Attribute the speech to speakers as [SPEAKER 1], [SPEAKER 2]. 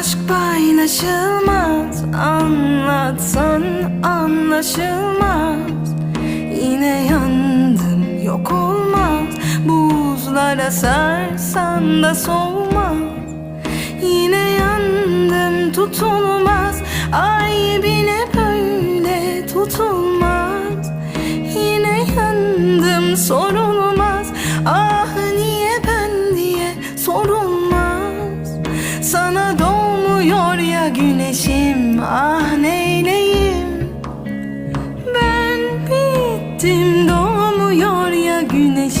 [SPEAKER 1] aşk paylaşılmaz Anlatsan anlaşılmaz. Yine yandım yok olmaz. Buzlara sarsan da soğumaz Yine yandım tutulmaz. Ay bile böyle tutulmaz. Yine yandım sorulmaz. Ah niye ben diye sorulmaz. Sana Doğuyor ya güneşim ah neyleyim? Ben bittim doğmuyor ya güneşim.